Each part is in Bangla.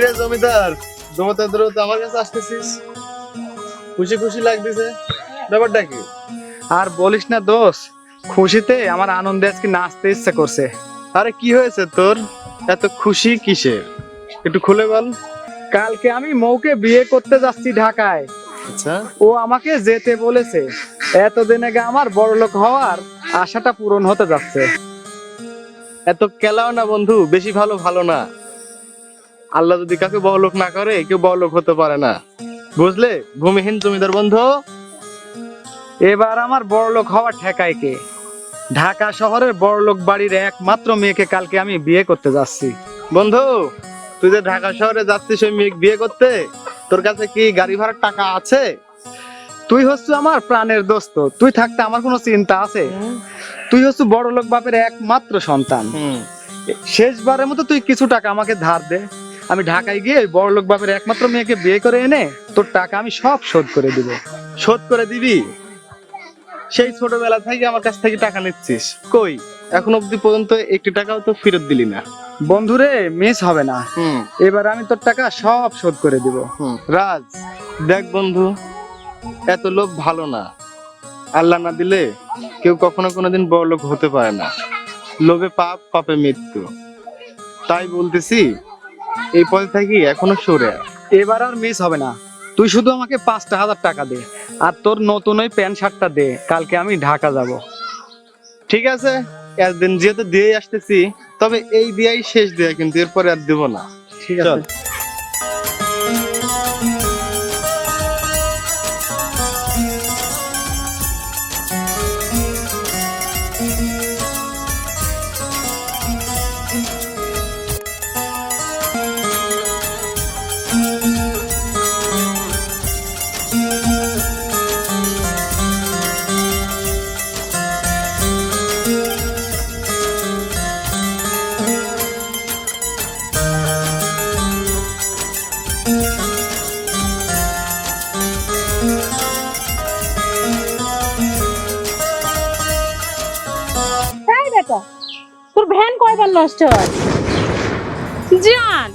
কিরে জমিদার জমিদার দ্রুত আমার কাছে আসতেছিস? খুশি খুশি লাগতেছে। ব্যাপারটা কি? আর বলিস না দোষ খুশিতে আমার আনন্দে আজকে নাচতে ইচ্ছা করছে। আরে কি হয়েছে তোর? এত খুশি কিসের? একটু খুলে বল। কালকে আমি মৌকে বিয়ে করতে যাচ্ছি ঢাকায়। আচ্ছা। ও আমাকে যেতে বলেছে। এতদিন আগে আমার বড়লোক হওয়ার আশাটা পূরণ হতে যাচ্ছে। এত কেলাও না বন্ধু বেশি ভালো ভালো না। আল্লাহ যদি কাকে বড়লোক না করে কেউ বড়লোক হতে পারে না। বুঝলে? ভূমিহীন জমিদার বন্ধু। এবার আমার বড়লোক হওয়া ঠেকায় কে? ঢাকা শহরের বড়লোক বাড়ির একমাত্র মেয়েকে কালকে আমি বিয়ে করতে যাচ্ছি। বন্ধু তুই যে ঢাকা শহরে যাচ্ছিস ওই মেয়ে বিয়ে করতে তোর কাছে কি গাড়ি ভাড়ার টাকা আছে? তুই হচ্ছে আমার প্রাণের দোস্ত। তুই থাকতে আমার কোনো চিন্তা আছে? তুই হচ্ছে বড়লোক বাপের একমাত্র সন্তান। শেষবারের মতো তুই কিছু টাকা আমাকে ধার দে। আমি ঢাকায় গিয়ে ওই বড়লোক বাপের একমাত্র মেয়েকে বিয়ে করে এনে তোর টাকা আমি সব শোধ করে দিব। শোধ করে দিবি? সেই ছোটবেলা থেকে আমার কাছ থেকে টাকা নিচ্ছিস। কই? এখন অবধি পর্যন্ত একটি টাকাও তো ফেরত দিলি না। বন্ধুরে মিস হবে না। হুম। এবার আমি তোর টাকা সব শোধ করে দিব। হুম। রাজ দেখ বন্ধু এত লোভ ভালো না। আল্লাহ না দিলে কেউ কখনো কোনোদিন বড় লোক হতে পারে না। লোভে পাপ পাপে মৃত্যু। তাই বলতেছি এই পদে থাকি এখনও সরে এবার আর মিস হবে না। তুই শুধু আমাকে পাঁচটা হাজার টাকা দে আর তোর নতুন ওই প্যান্ট শার্টটা দে। কালকে আমি ঢাকা যাব। ঠিক আছে? একদিন যেহেতু দিয়ে আসতেছি তবে এই দিয়াই শেষ দেয়া কিন্তু এরপরে আর দেবো না। ঠিক আছে। তোর ভ্যান কয়বার নষ্ট হয়? জান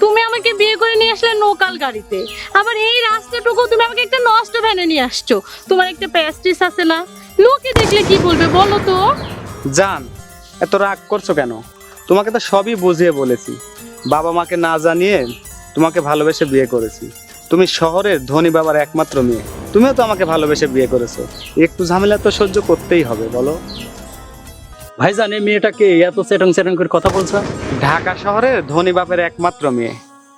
তুমি আমাকে বিয়ে করে নিয়ে আসলে লোকাল গাড়িতে। আবার এই রাস্তাটুকু তুমি আমাকে একটা নষ্ট ভ্যানে নিয়ে আসছো। তোমার একটা প্যাস্টিস আছে না? লোকে দেখলে কি বলবে বলো তো? জান এত রাগ করছ কেন? তোমাকে তো সবই বুঝিয়ে বলেছি। বাবা মাকে না জানিয়ে তোমাকে ভালোবেসে বিয়ে করেছি। তুমি শহরের ধনী বাবার একমাত্র মেয়ে। তুমিও তো আমাকে ভালোবেসে বিয়ে করেছ। একটু ঝামেলা তো সহ্য করতেই হবে বলো? ভাইজান এই মেয়েটাকে এত সেটং সেটং করে কথা বলছো। ঢাকা শহরে ধনী বাপের একমাত্র মেয়ে।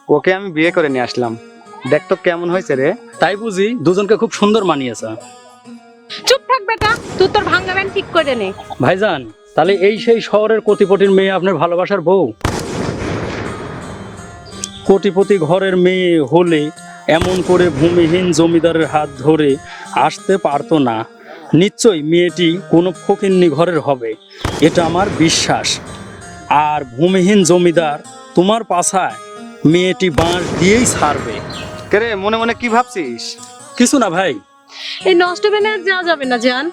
ওকে আমি বিয়ে করে নিয়ে আসলাম। দেখ তো কেমন হয়েছে রে। তাই বুঝি দুজনকে খুব সুন্দর মানিয়েছে। চুপ থাক বেটা তুই তোর ভাঙ্গা ভ্যান ঠিক করে নে। ভাইজান তাহলে এই সেই শহরের কোটিপতির মেয়ে আপনার ভালোবাসার বউ? কোটিপতি ঘরের মেয়ে হলে এমন করে ভূমিহীন জমিদারের হাত ধরে আসতে পারতো না। নিশ্চয়ই মেয়েটি কোনো ফকিন্নি ঘরের হবে এটা আমার বিশ্বাস। আর ভূমিহীন জমিদার তোমার পাছায় মেয়েটি বাঁশ দিয়েই ছাড়বে। কে রে মনে মনে কি ভাবছিস? কিছু না ভাই। এই নষ্ট আর যাওয়া যাবে না জান।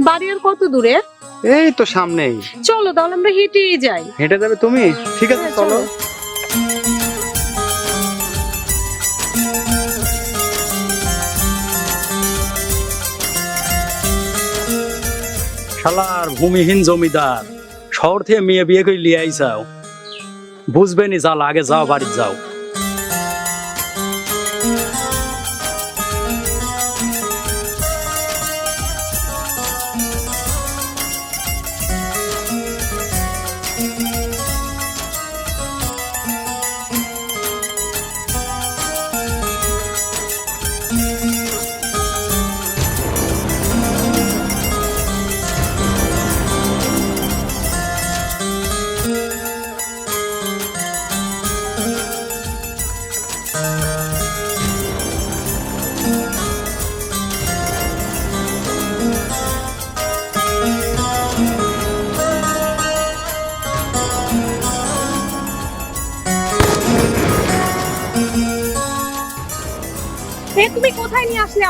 বাড়ি আর কত দূরে? এই তো সামনেই। চলো তাহলে আমরা হেঁটেই যাই। হেঁটে যাবে তুমি? ঠিক আছে হ্যাঁ, চলো। শালার ভূমিহীন জমিদার। শহর থেকে মেয়ে বিয়ে করে লিয়ে আইসাও বুঝবে নি যাও আগে যাও বাড়ি যাও।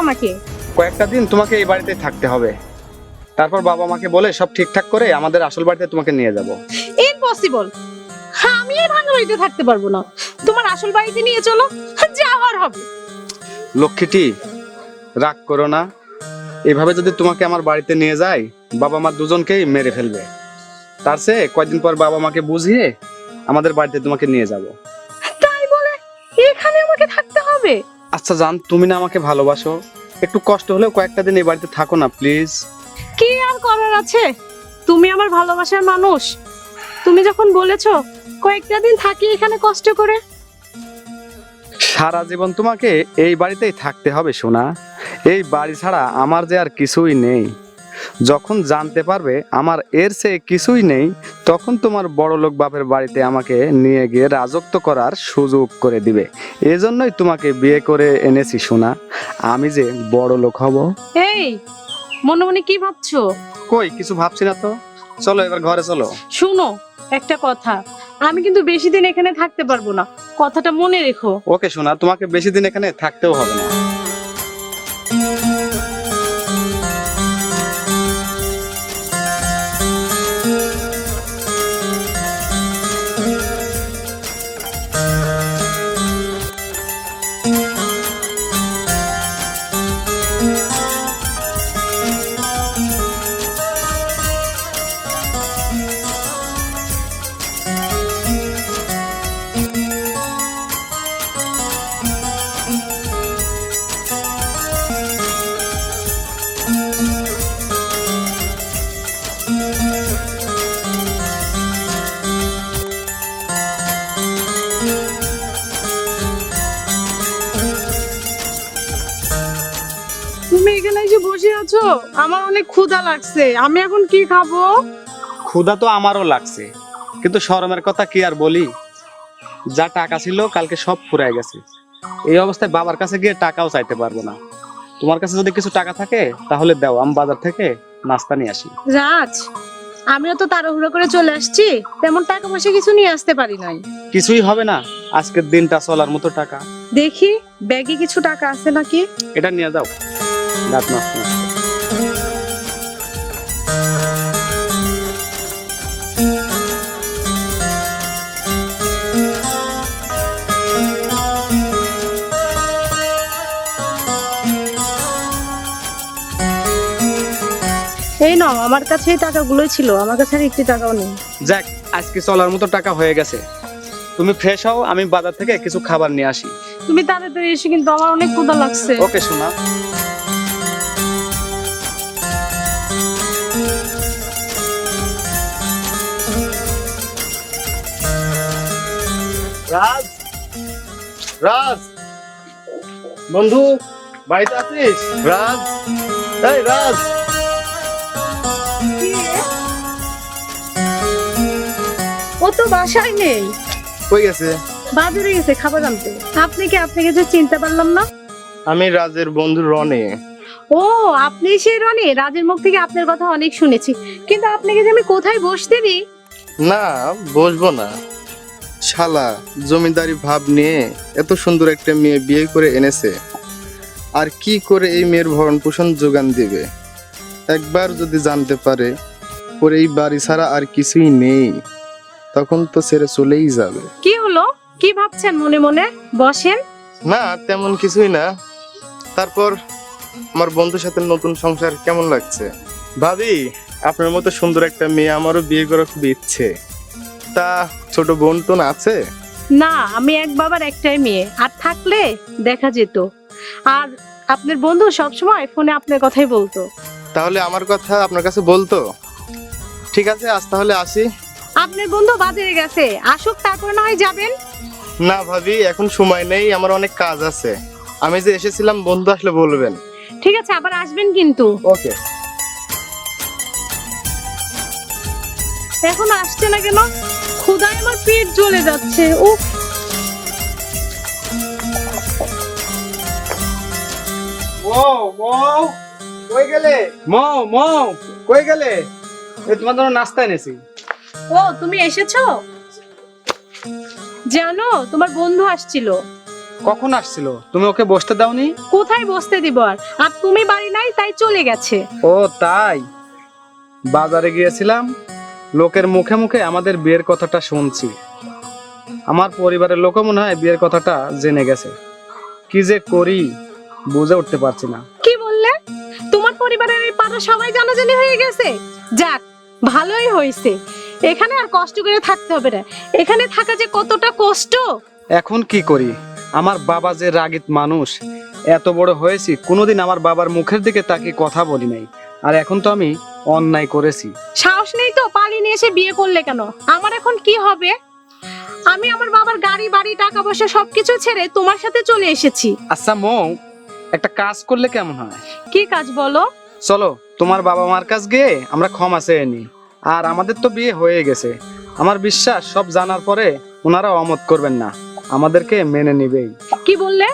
আমাকে? কয়েকটা দিন তোমাকে এই বাড়িতে থাকতে হবে। তারপর বাবা মাকে বলে সব ঠিকঠাক করে আমাদের আসল বাড়িতে তোমাকে নিয়ে যাব। ইম্পসিবল আমি এই ভাঙা বাড়িতে থাকতে পারব না। তোমার আসল বাড়িতে নিয়ে চলো যাওয়ার হবে। লক্ষ্মীটি রাগ করো না। এভাবে যদি তোমাকে আমার বাড়িতে নিয়ে যায় বাবা মা দুজনকেই মেরে ফেলবে। তার সে কয়দিন পর বাবা মাকে বুঝিয়ে আমাদের বাড়িতে তোমাকে নিয়ে যাব। তাই বলে এখানে আমাকে থাকতে হবে? আচ্ছা জান তুমি না আমাকে ভালোবাসো। একটু কষ্ট হলেও কয়েকটা দিন এ বাড়িতে থাকো না প্লিজ। কি আর করার আছে? তুমি আমার ভালোবাসার মানুষ। তুমি যখন বলেছ কয়েকটা দিন থাকি এখানে কষ্ট করে। সারা জীবন তোমাকে এই বাড়িতেই থাকতে হবে সোনা। এই বাড়ি ছাড়া আমার যে আর কিছুই নেই। যখন জানতে পারবে আমার এর চেয়ে কিছুই নেই তখন তোমার বড় লোক বাপের বাড়িতে আমাকে নিয়ে গিয়ে রাজত্ব করার সুযোগ করে দিবে। এজন্যই তোমাকে বিয়ে করে এনেছি সোনা। আমি যে বড় লোক হব। এই মনে মনে কি ভাবছ? কই কিছু ভাবছি না তো। চলো এবার ঘরে চলো। শুনো একটা কথা। আমি কিন্তু বেশি দিন এখানে থাকতে পারব না। কথাটা মনে রেখো। ওকে সোনা তোমাকে বেশি দিন এখানে থাকতেও হবে না। আছো আমার অনেক ক্ষুধা লাগছে। আমি এখন কি খাব? ক্ষুধা তো আমারও লাগছে। কিন্তু শরমের কথা কি আর বলি? যা টাকা ছিল কালকে সব ফুরায় গেছে। এই অবস্থায় বাবার কাছে গিয়ে টাকাও চাইতে পারব না। তোমার কাছে যদি কিছু টাকা থাকে তাহলে দাও আমি বাজার থেকে নাস্তা নিয়ে আসি। রাজ আমিও তো তাড়াহুড়ো করে চলে আসছি। তেমন টাকা পয়সা কিছু নিয়ে আসতে পারি নাই। কিছুই হবে না। আজকের দিনটা চলার মতো টাকা। দেখি ব্যাগে কিছু টাকা আছে নাকি? এটা নিয়ে যাও। দাঁত নষ্ট এই নাও আমার কাছে এই টাকাগুলোই ছিল আমার কাছে আর একটি টাকাও নেই। যাক আজকে চলার মতো টাকা হয়ে গেছে। তুমি ফ্রেশ হও আমি বাজার থেকে কিছু খাবার নিয়ে আসি। তুমি তাড়াতাড়ি এসে কিন্তু আমার অনেক ক্ষুধা লাগছে। ওকে শোনা রাজ? রাজ? বন্ধু বাড়িতে আছিস? রাজ? এই রাজ। ও তো বাসায় নেই। কই গেছে? বাজারে গেছে খাবার আনতে। আপনি কি আপনাকে যে চিনতে পারলাম না? আমি রাজের বন্ধু রনে। ও আপনি সেই রনে? রাজের মুখ থেকে আপনার কথা অনেক শুনেছি। কিন্তু আপনাকে যে আমি কোথায় বসতে দিই? না বসবো না। শালা জমিদারি ভাব নিয়ে এত সুন্দর একটা মেয়ে বিয়ে করে এনেছে। আর কি করে এই মেয়ের ভরণ পোষণ যোগান দিবে? একবার যদি জানতে পারে ওর এই বাড়ি ছাড়া আর কিছুই নেই। তখন তো ছেড়ে চলেই যাবে। কি হলো? কি ভাবছেন মনে মনে? বসেন। না তেমন কিছুই না। তারপর আমার বন্ধুর সাথে নতুন সংসার কেমন লাগছে? ভাবি আপনার মতো সুন্দর একটা মেয়ে আমারও বিয়ে করার খুব ইচ্ছে। তা ছোট বোন তো না আছে? না আমি এক বাবার একটাই মেয়ে। আর থাকলে দেখা যেত। আর আপনার বন্ধু সবসময় ফোনে আপনার কথাই বলতো। তাহলে আমার কথা আপনার কাছে বলতো? ঠিক আছে আজ তাহলে আসি। আপনার বন্ধু বাজারে গেছে। আসুক তারপরে না হয় যাবেন। না ভাবি এখন সময় নেই আমার অনেক কাজ আছে। আমি যে এসেছিলাম বন্ধু আসলে বলবেন। ঠিক আছে আবার আসবেন কিন্তু। ওকে। এখন আসছে না কেন? ক্ষুধায় আমার পেট জ্বলে যাচ্ছে ও মৌ মৌ কই গেলে? মৌ মৌ কই গেলে? এই তোমার জন্য নাস্তা এনেছি। ও তুমি এসেছ? জানো তোমার বন্ধু আসছিল। কখন আসছিল? তুমি ওকে বসতে দাওনি? কোথায় বসতে দিব আর? আর তুমি বাড়ি নাই তাই চলে গেছে। ও তাই? বাজারে গিয়েছিলাম লোকের মুখে মুখে আমাদের বিয়ের কথাটা শুনছি। আমার পরিবারের লোকও মনে হয় বিয়ের কথাটা জেনে গেছে। কি যে করি বুঝে উঠতে পারছি না। কি বললে? তোমার পরিবারের এই পাড়া সবাই জানাজানি হয়ে গেছে? যাক ভালোই হয়েছে। এখানে আর কষ্ট করে থাকতে হবে না। এখানে থাকা যে কতটা কষ্ট। এখন কি করি? আমার বাবা যে রাগিত মানুষ এত বড় হয়েছি কোনোদিন আমার বাবার মুখের দিকে তাকে কথা বলি নাই। আর এখন তো আমি অন্যায় করেছি। সাহস নেই তো পালিয়ে নিয়ে এসে বিয়ে করলে কেন? আমার এখন কি হবে? আমি আমার বাবার গাড়ি বাড়ি টাকা পয়সা সবকিছু ছেড়ে তোমার সাথে চলে এসেছি। আচ্ছা মৌ একটা কাজ করলে কেমন হয়? কি কাজ বলো? চলো তোমার বাবা মার কাছ গিয়ে আমরা ক্ষমা চেয়ে নিই। আর আমাদের তো বিয়ে হয়ে গেছে। আমার বিশ্বাস সব জানার পরে ওনারা অমত করবেন না। আমাদেরকে মেনে নিবেই। কি বললে?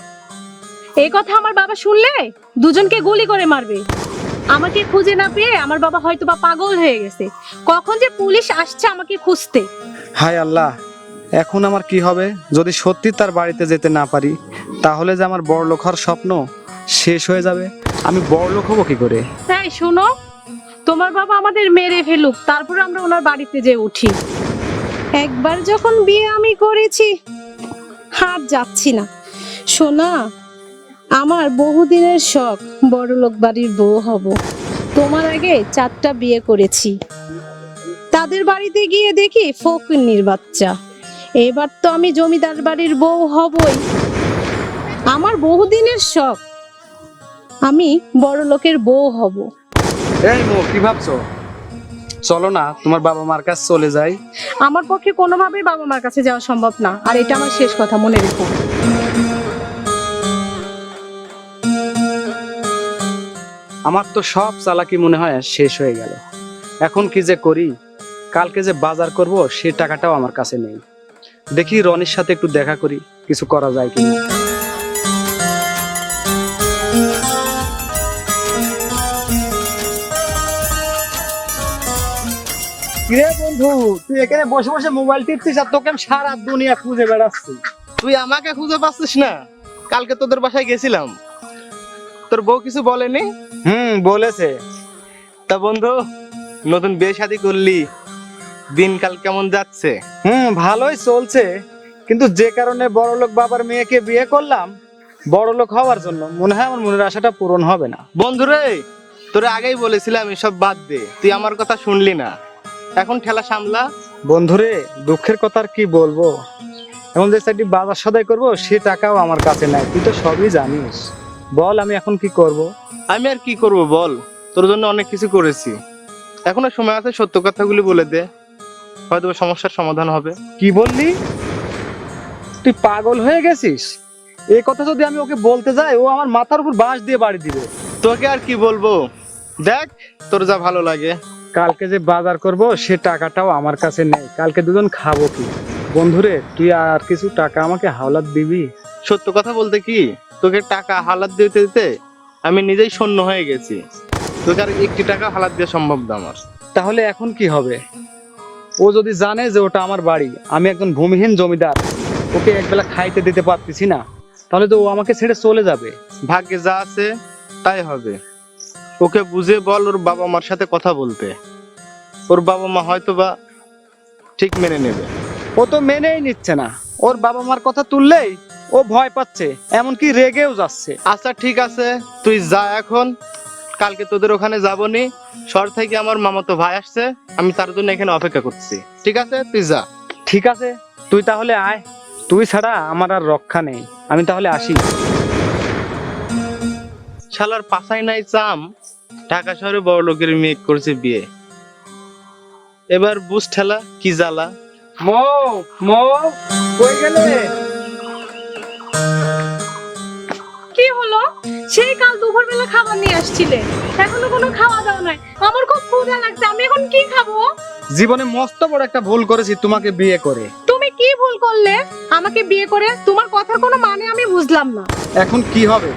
এই কথা আমার বাবা শুনলে? দুজনকে গুলি করে মারবে। আমাকে খুঁজে না পেয়ে আমার বাবা হয়তো বা পাগল হয়ে গেছে। কখন যে পুলিশ আসছে আমাকে খুঁজতে? হায় আল্লাহ এখন আমার কি হবে? যদি সত্যি তার বাড়িতে যেতে না পারি তাহলে যে আমার বড় লোক হওয়ার স্বপ্ন শেষ হয়ে যাবে। আমি বড় লোক হব কি করে? তাই শোনো তোমার বাবা আমাদের মেরে ফেলুক, তারপর আমরা ওনার বাড়িতে যে উঠি। একবার যখন বিয়ে আমি করেছি, হাত যাচ্ছি না। শোনা আমার বহুদিনের শখ, বড়লোক বাড়ির বউ হব। তোমার আগে চারটা বিয়ে করেছি। তাদের বাড়িতে গিয়ে দেখি ফকিন্নির বাচ্চা। এবার তো আমি জমিদার বাড়ির বউ হবই। আমার বহুদিনের শখ, আমি বড় লোকের বউ হব। এই মো কি ভাবছ? চলো না তোমার বাবা মার কাছে চলে যাই। আমার পক্ষে কোনোভাবেই বাবা মার কাছে যাওয়া সম্ভব না আর এটা আমার শেষ কথা মনে রেখো। আমার তো সব চালাকি মনে হয় শেষ হয়ে গেল। এখন কি যে করি কালকে যে বাজার করব সে টাকাটাও আমার কাছে নেই। দেখি রনির সাথে একটু দেখা করি কিছু করা যায় কি কিরে বন্ধু তুই এখানে বসে বসে মোবাইল টিপছিস আর তোকে আমি সারা দুনিয়া খুঁজে বেড়াচ্ছি। তুই আমাকে খুঁজে পাচ্ছিস না? কালকে তোদের বাসায় গেছিলাম। তোর বউ কিছু বলেনি? হুম বলেছে। তা বন্ধু নতুন বিয়ে শাদী করলি দিনকাল কেমন যাচ্ছে? হুম ভালোই চলছে। কিন্তু যে কারণে বড়লোক বাবার মেয়েকে বিয়ে করলাম বড়লোক হওয়ার জন্য মনে হয় আমার মনের আশাটা পূরণ হবে না। বন্ধুরে তোরে আগেই বলেছিলাম এসব বাদ দে। তুই আমার কথা শুনলি না। এখন ঠেলা সামলা। বন্ধুরে দুঃখের কথা আর কি বলব? এখন যে চারটি বাজার সদাই করব সে টাকাও আমার কাছে নাই। তুই তো সবই জানিস। বল আমি এখন কি করব? আমি আর কি করব বল। তোর জন্য অনেক কিছু করেছি। এখনও সময় আছে সত্য কথাগুলি বলে দে। হয়তো সমস্যার সমাধান হবে। কি বললি? তুই পাগল হয়ে গেছিস? এই কথা যদি আমি ওকে বলতে যাই ও আমার মাথার উপর বাঁশ দিয়ে বাড়ি দিবে। তোকে আর কি বলব? দেখ তোর যা ভালো লাগে। কালকে যে বাজার করব সে টাকাটাও আমার কাছে নেই। কালকে দুজন খাব কি? বন্ধুরে তুই আর কিছু টাকা আমাকে হাওলাত দিবি? সত্য কথা বলতে কি? তোকে টাকা হালাত দিতে দিতে আমি নিজেই শূন্য হয়ে গেছি। তোকে আর একটি টাকা হালাত দেওয়া সম্ভব না আমার। তাহলে এখন কি হবে? ও যদি জানে যে ওটা আমার বাড়ি আমি একজন ভূমিহীন জমিদার ওকে একবেলা খাইতে দিতে পারতেছি না তাহলে তো ও আমাকে ছেড়ে চলে যাবে। ভাগ্যে যা আছে তাই হবে। ওকে বুঝে বল ওর বাবা মার সাথে কথা বলতে। ওর বাবা মা হয়তো বা ঠিক মেনে নেবে। ও তো মেনেই নিচ্ছে না। ওর বাবা মার কথা তুললেই ও ভয় পাচ্ছে এমনকি রেগেও যাচ্ছে। আচ্ছা ঠিক আছে তুই যা এখন। কালকে তোদের ওখানে যাবনি। শহর থেকে আমার মামাতো ভাই আসছে। আমি তার জন্য এখানে অপেক্ষা করছি। ঠিক আছে তুই যা। ঠিক আছে তুই তাহলে আয়। তুই ছাড়া আমার আর রক্ষা নেই। আমি তাহলে আসি। শালার পাশাই নাই চাম। ঢাকা শহরে বড় লোকের মেয়ে করছে বিয়ে। এবার বুঝ ঠেলা কি জ্বালা। মো মো কই গেলে? কি হলো? সেই কাল দুপুরবেলা খাবার নিয়ে আসছিলে। এখনও কোনো খাওয়া দাওয়া নাই। আমার খুব ক্ষুধা লাগছে। আমি এখন কি খাব? জীবনে মস্ত বড় একটা ভুল করেছি তোমাকে বিয়ে করে। তুমি কি ভুল করলে? আমাকে বিয়ে করে তোমার কথার কোনো মানে আমি বুঝলাম না। এখন কি হবে?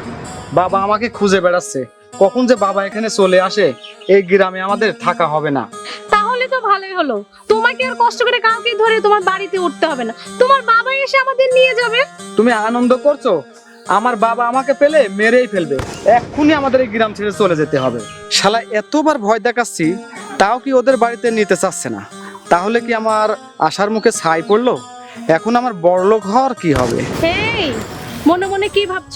বাবা আমাকে খুঁজে বেড়াচ্ছে। কখন যে বাবা এখানে চলে আসে এই গ্রামে আমাদের থাকা হবে না। তাহলে তো ভালোই হলো। তোমাকে আর কষ্ট করে কাউকে ধরে তোমার বাড়িতে উঠতে হবে না। তোমার বাবা এসে আমাদের নিয়ে যাবে। তুমি আনন্দ করছ? আমার বাবা আমাকে পেলে মেরেই ফেলবে। এক্ষুনি আমাদের এই গ্রাম ছেড়ে চলে যেতে হবে। শালা এতবার ভয় দেখাচ্ছি তাও কি ওদের বাড়িতে নিতে চাচ্ছে না? তাহলে কি আমার আশার মুখে ছাই পড়ল? এখন আমার বড়লোক হওয়ার কি হবে? এই মনে মনে কি ভাবছ?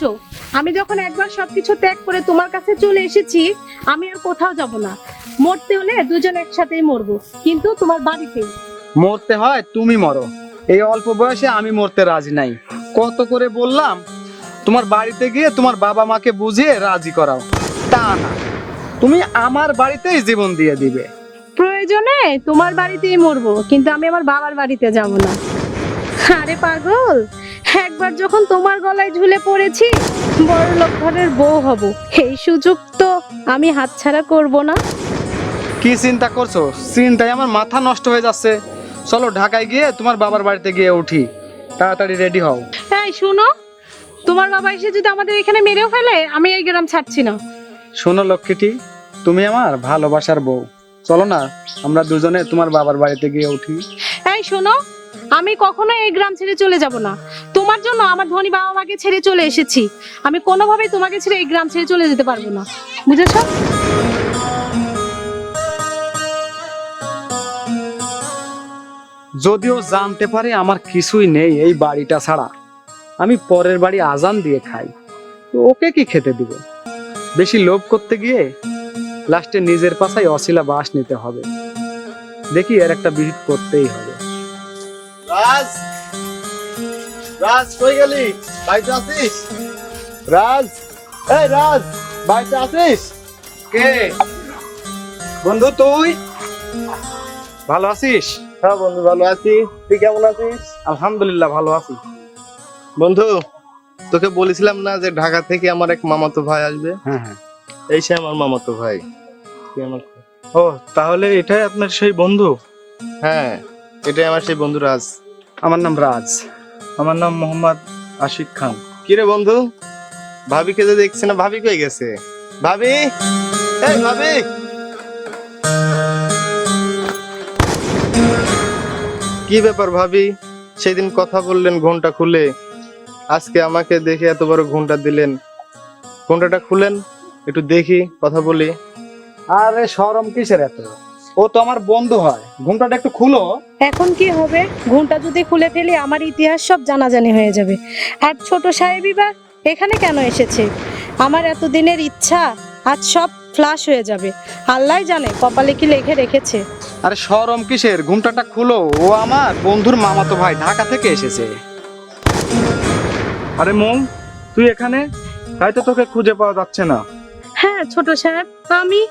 আমি যখন একবার সবকিছু ত্যাগ করে তোমার কাছে চলে এসেছি আমি আর কোথাও যাব না। মরতে হলে দুজন একসাথেই মরবো কিন্তু তোমার বাড়িতেই মরতে হয় তুমি মরো। এই অল্প বয়সে আমি মরতে রাজি নাই। কত করে বললাম তোমার বাড়িতে গিয়ে তোমার বাবা মাকে বুঝিয়ে রাজি করাও। তা না তুমি আমার বাড়িতেই জীবন দিয়ে দিবে। প্রয়োজনে তোমার বাড়িতেই মরবো কিন্তু আমি আমার বাবার বাড়িতে যাব না। আরে পাগল একবার যখন তোমার গলায় ঝুলে পড়েছি বড় লোক ঘরের বউ হব। এই সুযোগ তো আমি হাতছাড়া করব না। কি চিন্তা করছ? চিন্তায় আমার মাথা নষ্ট হয়ে যাচ্ছে। চলো ঢাকায় গিয়ে তোমার বাবার বাড়িতে গিয়ে উঠি। তাড়াতাড়ি রেডি হও। এই শুনো। তোমার বাবা এসে যদি আমাদের এখানে মেরেও ফেলে আমি এই গ্রাম ছাড়ছি না। শোনো লক্ষ্মীটি তুমি আমার ভালোবাসার বউ। চলো না আমরা দুজনে তোমার বাবার বাড়িতে গিয়ে উঠি। এই শোনো। আমি কখনো এই গ্রাম ছেড়ে চলে যাব না। তোমার জন্য আমার ধনী বাবা মাকে ছেড়ে চলে এসেছি। আমি কোনোভাবেই তোমাকে ছেড়ে এই গ্রাম ছেড়ে চলে যেতে পারব না। বুঝেছ? যদিও জানতে পারে আমার কিছুই নেই এই বাড়িটা ছাড়া। আমি পরের বাড়ি আজান দিয়ে খাই। ওকে কি খেতে দিব? বেশি লোভ করতে গিয়ে লাস্টে নিজের পাশায় অশিলা বাস নিতে হবে। দেখি এর একটা বিহিত করতেই হবে। রাজ! রাজ কই গেলি? বাড়িতে আছিস? রাজ এই রাজ বাড়িতে আছিস? কে? বন্ধু তুই? ভালো আছিস? হ্যাঁ বন্ধু ভালো আছি। তুই কেমন আছিস? আলহামদুলিল্লাহ ভালো আছি। বন্ধু তোকে বলেছিলাম না যে ঢাকা থেকে আমার এক মামাতো ভাই আসবে? হ্যাঁ হ্যাঁ। এই সে আমার মামাতো ভাই। আমার ও তাহলে এটাই আপনার সেই বন্ধু? হ্যাঁ এটাই আমার সেই বন্ধু রাজ। আমার নাম রাজ। আমার নাম মোহাম্মদ আশিক খান। কি রে বন্ধু? ভাবিকে যে দেখছি না ভাবি কই গেছে? ভাবি? এই ভাবি! কি ব্যাপার ভাবি? সেদিন কথা বললেন ঘণ্টা খুলে। আজকে আমাকে দেখে এত বড় ঘণ্টা দিলেন। ঘন্টাটা খুলেন একটু দেখি কথা বলি। আরে সরম কিসের এত? ও তো আমার বন্ধু হয়। ঘুমটাটা একটু খুলো। এখন কি হবে? ঘুমটা যদি খুলে ফেলি আমার ইতিহাস সব জানাজানি হয়ে যাবে। আর ছোট সাহেবই বা এখানে কেন এসেছে? আমার এতদিনের ইচ্ছা আজ সব ফ্লাশ হয়ে যাবে। আল্লাহ জানে কপালে কি লিখে রেখেছে। আরে সরম কিসের? ঘুমটাটা খুলো। ও আমার বন্ধুর মামাতো ভাই ঢাকা থেকে এসেছে। আরে মৌ তুই এখানে? তাই তো তোকে খুঁজে পাওয়া যাচ্ছে না। হ্যাঁ ছোট সাহেব আমি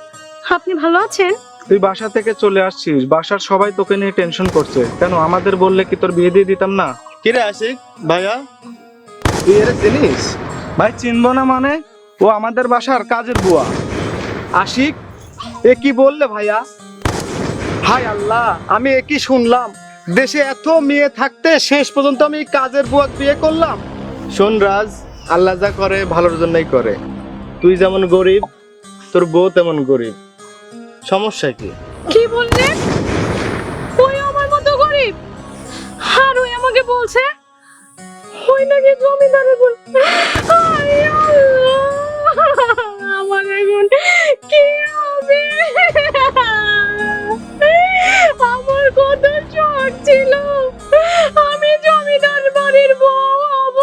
আপনি ভালো আছেন? তুই বাসা থেকে চলে আসছিস বাসার সবাই তোকে নিয়ে টেনশন করছে। কেন আমাদের বললে কি তোর বিয়ে দিয়ে দিতাম না? কি রে আশিক ভাইয়া? তুই এর চিনিস ভাই চিনবো না মানে? ও আমাদের বাসার কাজের বুয়া। আশিক এ কি বললে ভাইয়া? হাই আল্লাহ আমি এ কি শুনলাম? দেশে এত মেয়ে থাকতে শেষ পর্যন্ত আমি কাজের বুয়াক বিয়ে করলাম। শোন রাজ আল্লাহ যা করে ভালোর জন্যই করে। তুই যেমন গরিব তোর বউ তেমন গরিব। সমস্যা কি? কি বললেন ওই আমার মতো গরিব? আর ওই আমাকে বলছে, ওই নাকি জমিদারের আল্লাহ! আমার এখন কি হবে? আমার কত শখ ছিল। আমি জমিদার বাড়ির বউ হব।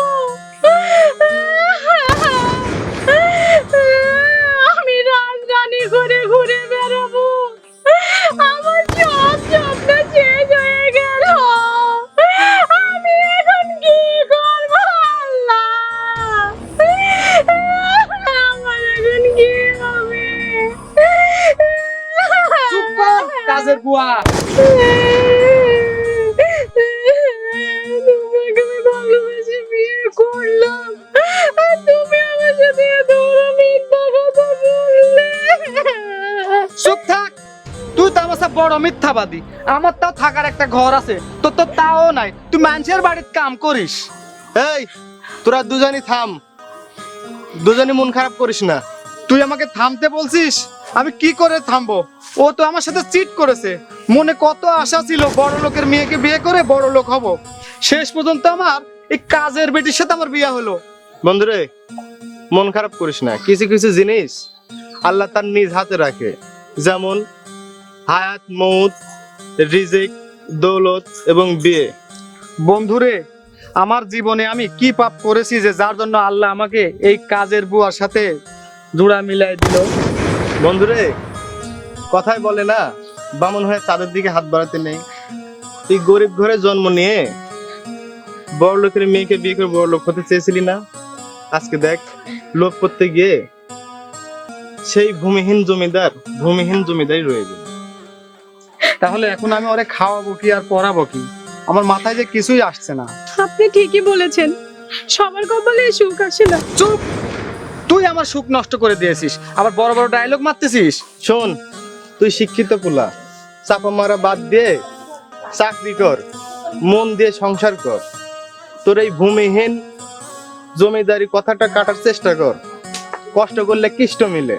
ঘর আছে তোর তো তাও নাই। তুই মানুষের বাড়িতে কাম করিস। এই তোরা দুজনই থাম। দুজনই মন খারাপ করিস না। তুই আমাকে থামতে বলছিস? আমি কি করে থামবো? ও তো আমার সাথে চিট করেছে। মনে কত আশা ছিল বড় লোকের মেয়েকে বিয়ে করে বড় লোক হব। শেষ পর্যন্ত আমার এই কাজের বেটির সাথে আমার বিয়ে হলো। বন্ধুরে মন খারাপ করিস না। কিছু কিছু জিনিস আল্লাহ তার নিজ হাতে রাখে। যেমন হায়াত মৌত রিজিক দৌলত এবং বিয়ে। বন্ধুরে আমার জীবনে আমি কি পাপ করেছি যে যার জন্য আল্লাহ আমাকে এই কাজের বুয়ার সাথে জোড়া মিলাই দিল? বন্ধুরে কথায় বলে না বামন হয়ে চাঁদের দিকে হাত বাড়াতে নেই। তুই গরিব ঘরে জন্ম নিয়ে বড় লোকের মেয়েকে বিয়ে করে বড় লোক হতে চেয়েছিলি না? আজকে দেখ লোভ করতে গিয়ে সেই ভূমিহীন জমিদার ভূমিহীন জমিদারই রয়ে গেল। তাহলে এখন আমি ওরে খাওয়াবো কি আর পড়াবো কি? আমার মাথায় যে কিছুই আসছে না। আপনি ঠিকই বলেছেন। সবার কপালে সুখ আসে না। চুপ! তুই আমার সুখ নষ্ট করে দিয়েছিস। আবার বড় বড় ডায়লগ মারতেছিস। শোন তুই শিক্ষিত পোলা। চাপা মারা বাদ দিয়ে চাকরি কর মন দিয়ে সংসার কর। তোর এই ভূমিহীন জমিদারি কথাটা কাটার চেষ্টা কর। কষ্ট করলে কিষ্ট মিলে।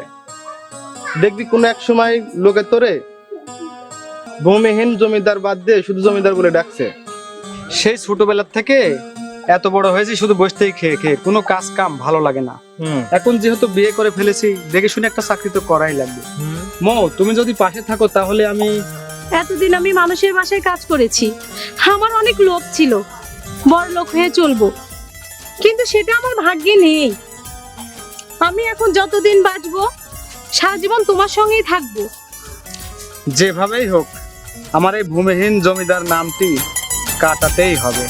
দেখবি কোনো এক সময় লোকে তোরে ভূমিহীন জমিদার বাদ দিয়ে শুধু জমিদার বলে ডাকছে। সেই ছোটবেলার থেকে এত বড় হয়েছি শুধু বসতেই খেয়ে খেয়ে। কোনো কাজ কাম ভালো লাগে না। হুম। এখন যেহেতু বিয়ে করে ফেলেছি দেখে শুনে একটা চাকরি তো করাই লাগবে। মো তুমি যদি পাশে থাকো তাহলে আমি এতদিন আমি মানুষের বাসায় কাজ করেছি। আমার অনেক লোভ ছিল। বড় লোক হয়ে চলবো। কিন্তু সেটা আমার ভাগ্যে নেই। আমি এখন যতদিন বাঁচবো সারা জীবন তোমার সঙ্গেই থাকব। যেভাবেই হোক আমার এই ভূমিহীন জমিদার নামটি কাটাতেই হবে।